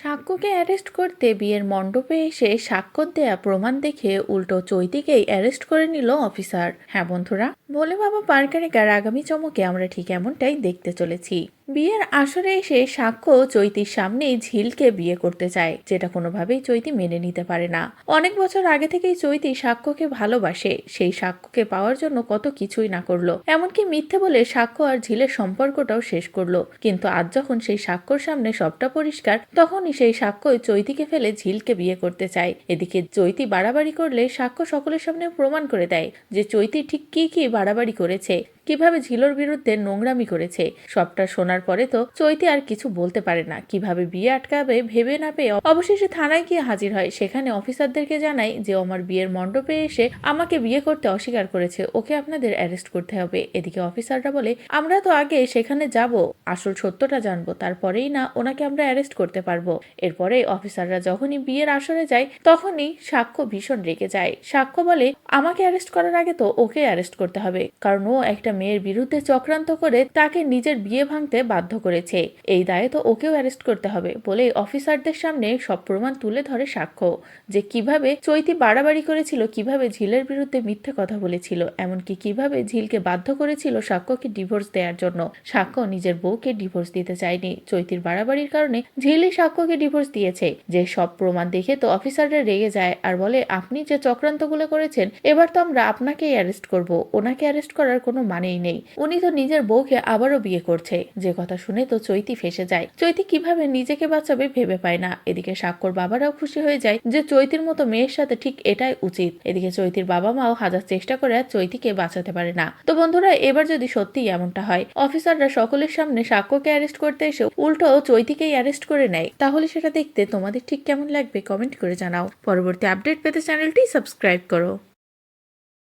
সাক্ষ্যকে arrest করতে বিয়ের মণ্ডপে এসে সাক্ষ্য দেয়া প্রমাণ দেখে উল্টো চৈতিকেই অ্যারেস্ট করে নিল অফিসার। হ্যাঁ বন্ধুরা বলে বাবা পার্কারিকার আগামী চমকে আমরা ঠিক এমনটাই দেখতে চলেছি। বিয়ের আসরে এসে সাক্ষ্য চৈতির সামনে ঝিলকে বিয়ে করতে চায়, যেটা কোনোভাবেই চৈতি মেনে নিতে পারে না। অনেক বছর আগে থেকেই চৈতি সাক্ষ্যকে ভালোবাসে, সেই সাক্ষ্যকে পাওয়ার জন্য কত কিছুই না করল। এমনকি মিথ্যে বলে সাক্ষ্য আর ঝিলের সম্পর্কটাও শেষ করল। কিন্তু আজ যখন সেই সাক্ষ্যর সামনে সবটা পরিষ্কার, তখনই সেই সাক্ষ্য চৈতিকে ফেলে ঝিলকে বিয়ে করতে চায়। এদিকে চৈতি বাড়াবাড়ি করলে সাক্ষ্য সকলের সামনে প্রমাণ করে দেয় যে চৈতি ঠিক কি কি বাড়াবাড়ি করেছে। কীভাবে ঝিলোর বিরুদ্ধে নোংরামি করেছে? সবটা শোনার পরে তো চৈতি আর কিছু বলতে পারে না। কীভাবে বিয়ে আটকাবে ভেবে না পেয়ে অবশেষে থানায় গিয়ে হাজির হয়। সেখানে অফিসারদেরকে জানায় যে আমার বিয়ের মণ্ডপে এসে আমাকে বিয়ে করতে অস্বীকার করেছে। ওকে আপনাদের অ্যারেস্ট করতে হবে। এদিকে অফিসাররা বলে, আমরা তো আগে সেখানে যাব। আসল সত্যটা জানব। তারপরেই না ওনাকে আমরা অ্যারেস্ট করতে পারব। এরপরে অফিসাররা যখনই বিয়ের আসরে যায়, তখনই সাক্ষ্য ভীষণ রেগে যায়। সাক্ষ্য বলে, আমাকে অ্যারেস্ট করার আগে তো ওকে অ্যারেস্ট করতে হবে। কারণ ও একটা মেয়ের বিরুদ্ধে চক্রান্ত করে তাকে নিজের বিয়ে ভাঙতে বাধ্য করেছে। এই দায়ে তো ওকেও অ্যারেস্ট করতে হবে বলে অফিসারদের সামনে সব প্রমাণ তুলে ধরে সাক্ষ্য। যে কীভাবে চৈতি বাড়াবাড়ি করেছিল, কীভাবে ঝিলের বিরুদ্ধে মিথ্যে কথা বলেছিল, এমনকি কীভাবে ঝিলকে বাধ্য করেছিল সাক্ষ্যকে ডিভোর্স দেওয়ার জন্য। সাক্ষ্য নিজের বউকে ডিভোর্স দিতে চায়নি। চৈতির বাড়াবাড়ির কারণে ঝিলই সাক্ষ্যকে ডিভোর্স দিয়েছে। যে সব প্রমাণ দেখে তো অফিসাররা রেগে যায় আর বলে, আপনি যে চক্রান্তগুলো করেছেন, এবার তো আমরা আপনাকেই অ্যারেস্ট করব। ওনাকে অ্যারেস্ট করার কোনো মানেই নেই। উনি তো নিজের বউকে আবারও বিয়ে করছে। যে কথা শুনে তো চৈতি ফেসে যায়। চৈতি কীভাবে নিজেকে বাঁচাবে ভেবে পায় না। এদিকে সাক্ষর বাবারাও খুশি হয়ে যায় যে চৈতির মতো মেয়ের সাথে ঠিক এটাই উচিত। এদিকে চৈতির বাবা মাও হাজার চেষ্টা করে চৈতিকে বাঁচাতে পারে না। তো বন্ধুরা, এবার যদি সত্যি এমনটা হয়, অফিসাররা সকলের সামনে সাক্ষ্যকে অ্যারেস্ট করতে এসে উল্টো চৈতিকেই অ্যারেস্ট করে নেয়। তাহলে সেটা দেখতে তোমাদের ঠিক কেমন লাগবে কমেন্ট করে জানাও। পরবর্তী আপডেট পেতে চ্যানেলটি সাবস্ক্রাইব করো।